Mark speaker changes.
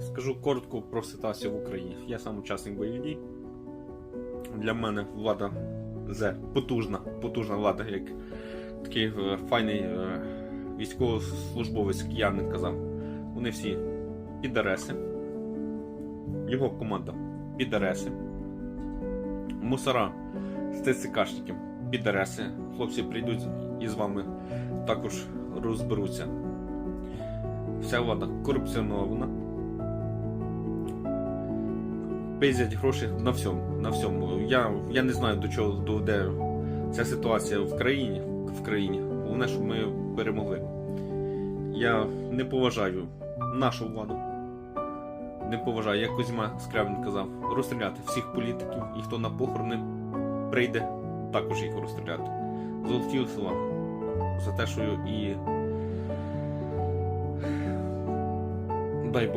Speaker 1: Скажу коротко про ситуацію в Україні. Я сам учасник бойових дій. Для мене влада З потужна, потужна влада, як такий е, файний е, військовослужбовець киянин казав. Вони всі підареси. Його команда підареси. Мусора з ТЦКшників підареси. Хлопці прийдуть і з вами також розберуться. Вся влада корупціонована. Пиздять гроші на всьому. На всьому. Я, я не знаю, до чого доведе ця ситуація в країні. В країні. Головне, щоб ми перемогли. Я не поважаю нашу владу. Не поважаю, як Кузьма Скрябін казав, розстріляти всіх політиків і хто на похорони прийде, також їх розстріляти. Золоті слова за те, що і